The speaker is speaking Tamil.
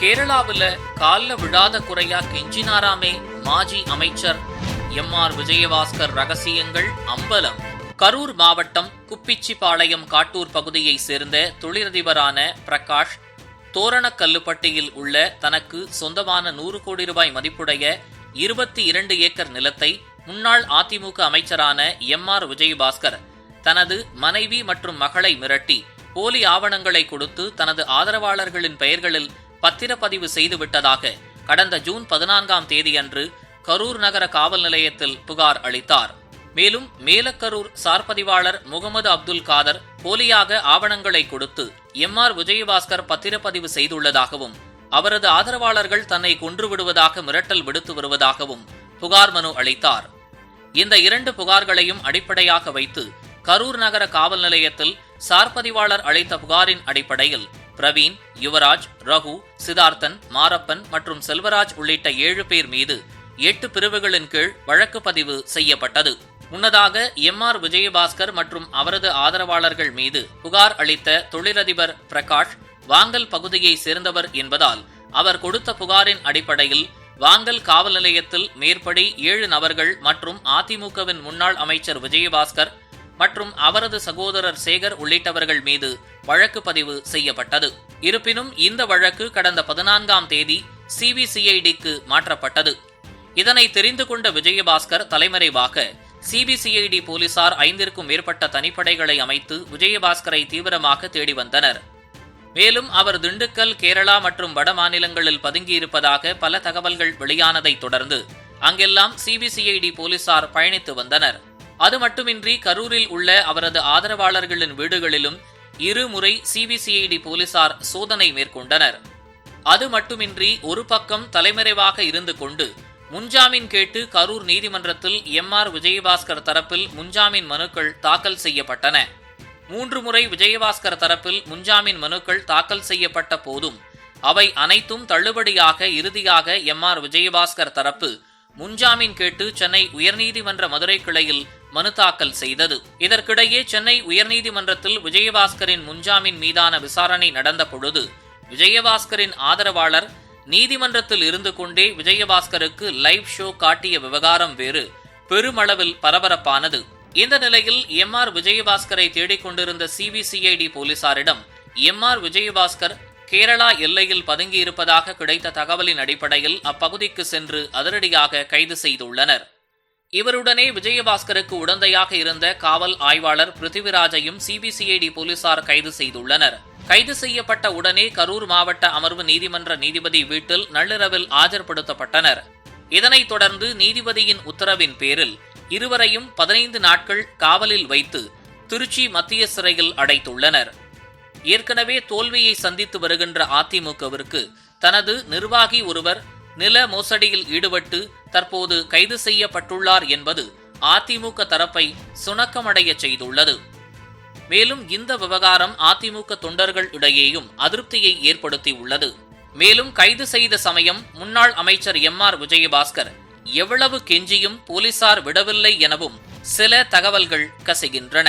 கேரளாவில் கால்ல விழாத குறையா கெஞ்சினாராமே மாஜி அமைச்சர். எம். ஆர். விஜயபாஸ்கர் ரகசியங்கள் அம்பலம். கரூர் மாவட்டம் குப்பிச்சிபாளையம் காட்டூர் பகுதியை சேர்ந்த தொழிலதிபரான பிரகாஷ் தோரணக்கல்லுப்பட்டியில் உள்ள தனக்கு சொந்தமான நூறு கோடி ரூபாய் மதிப்புடைய இருபத்தி இரண்டு ஏக்கர் நிலத்தை முன்னாள் அதிமுக அமைச்சரான எம். ஆர். விஜயபாஸ்கர் தனது மனைவி மற்றும் மகளை மிரட்டி போலி ஆவணங்களை கொடுத்து தனது ஆதரவாளர்களின் பெயர்களில் பத்திரப்பதிவு செய்துவிட்டதாக கடந்த ஜூன் பதினான்காம் தேதியன்று கரூர் நகர காவல் நிலையத்தில் புகார் அளித்தார். மேலும் மேலக்கரூர் சார்பதிவாளர் முகமது அப்துல் காதர் போலியாக ஆவணங்களை கொடுத்து எம் ஆர் விஜயபாஸ்கர் பத்திரப்பதிவு செய்துள்ளதாகவும் அவரது ஆதரவாளர்கள் தன்னை கொன்றுவிடுவதாக மிரட்டல் விடுத்து வருவதாகவும் புகார் மனு அளித்தார். இந்த இரண்டு புகார்களையும் அடிப்படையாக வைத்து கரூர் நகர காவல் நிலையத்தில் சார்பதிவாளர் அளித்த புகாரின் அடிப்படையில் பிரவீன் யுவராஜ் ரகு சிதார்த்தன் மாரப்பன் மற்றும் செல்வராஜ் உள்ளிட்ட ஏழு பேர் மீது எட்டு பிரிவுகளின் கீழ் வழக்கு பதிவு செய்யப்பட்டது. முன்னதாக எம் ஆர் விஜயபாஸ்கர் மற்றும் அவரது ஆதரவாளர்கள் மீது புகார் அளித்த தொழிலதிபர் பிரகாஷ் வாங்கல் பகுதியை சேர்ந்தவர் என்பதால் அவர் கொடுத்த புகாரின் அடிப்படையில் வாங்கல் காவல் நிலையத்தில் மேற்படி ஏழு நபர்கள் மற்றும் அதிமுகவின் முன்னாள் அமைச்சர் விஜயபாஸ்கர் மற்றும் அவரது சகோதரர் சேகர் உள்ளிட்டவர்கள் மீது வழக்கு பதிவு செய்யப்பட்டது. இருப்பினும் இந்த வழக்கு கடந்த பதினான்காம் தேதி சிபிசிஐடிக்கு மாற்றப்பட்டது. இதனை தெரிந்து கொண்ட விஜயபாஸ்கர் தலைமறைவாக சிபிசிஐடி போலீசார் ஐந்திற்கும் மேற்பட்ட தனிப்படைகளை அமைத்து விஜயபாஸ்கரை தீவிரமாக தேடி வந்தனர். மேலும் அவர் திண்டுக்கல் கேரளா மற்றும் வட மாநிலங்களில் பதுங்கியிருப்பதாக பல தகவல்கள் வெளியானதைத் தொடர்ந்து அங்கெல்லாம் சிபிசிஐடி போலீசார் பயணித்து வந்தனர். அது மட்டுமின்றி கரூரில் உள்ள அவரது ஆதரவாளர்களின் வீடுகளிலும் இருமுறை சிபிசிஐடி போலீசார் சோதனை மேற்கொண்டனர். அது மட்டுமின்றி ஒரு பக்கம் தலைமறைவாக இருந்து கொண்டு முன்ஜாமீன் கேட்டு கரூர் நீதிமன்றத்தில் எம் ஆர் விஜயபாஸ்கர் தரப்பில் முன்ஜாமீன் மனுக்கள் தாக்கல் செய்யப்பட்டன. மூன்று முறை விஜயபாஸ்கர் தரப்பில் முன்ஜாமீன் மனுக்கள் தாக்கல் செய்யப்பட்ட போதும் அவை அனைத்தும் தள்ளுபடியாக இறுதியாக எம் ஆர் விஜயபாஸ்கர் தரப்பு முன்ஜாமீன் கேட்டு சென்னை உயர்நீதிமன்ற மதுரை கிளையில் மனு தாக்கல் செய்தது. இதற்கிடையே சென்னை உயர்நீதிமன்றத்தில் விஜயபாஸ்கரின் முன்ஜாமீன் மீதான விசாரணை நடந்த பொழுது விஜயபாஸ்கரின் ஆதரவாளர் நீதிமன்றத்தில் இருந்து கொண்டே விஜயபாஸ்கருக்கு லைவ் ஷோ காட்டிய விவகாரம் வேறு பெருமளவில் பரபரப்பானது. இந்த நிலையில் எம் ஆர் விஜயபாஸ்கரை தேடிக் கொண்டிருந்த சிபிசிஐடி போலீசாரிடம் எம் ஆர் விஜயபாஸ்கர் கேரளா எல்லையில் பதுங்கியிருப்பதாக கிடைத்த தகவலின் அடிப்படையில் அப்பகுதிக்கு சென்று அதிரடியாக கைது செய்துள்ளனர். இவருடனே விஜயபாஸ்கருக்கு உடந்தையாக இருந்த காவல் ஆய்வாளர் பிருத்திவிராஜையும் சிபிசிஐடி போலீசார் கைது செய்துள்ளனர். கைது செய்யப்பட்ட உடனே கரூர் மாவட்ட அமர்வு நீதிமன்ற நீதிபதி வீட்டில் நள்ளிரவில் ஆஜர்படுத்தப்பட்டனர். இதனைத் தொடர்ந்து நீதிபதியின் உத்தரவின் பேரில் இருவரையும் பதினைந்து நாட்கள் காவலில் வைத்து திருச்சி மத்திய சிறையில் அடைத்துள்ளனர். ஏற்கனவே தோல்வியை சந்தித்து வருகின்ற அதிமுகவிற்கு தனது நிர்வாகி ஒருவர் நில மோசடியில் ஈடுபட்டு தற்போது கைது செய்யப்பட்டுள்ளார் என்பது அதிமுக தரப்பை சுணக்கமடைய செய்துள்ளது. மேலும் இந்த விவகாரம் அதிமுக தொண்டர்கள் இடையேயும் அதிருப்தியை ஏற்படுத்தியுள்ளது. மேலும் கைது செய்த சமயம் முன்னாள் அமைச்சர் எம் ஆர் விஜயபாஸ்கர் எவ்வளவு கெஞ்சியும் போலீசார் விடவில்லை எனவும் சில தகவல்கள் கசிகின்றன.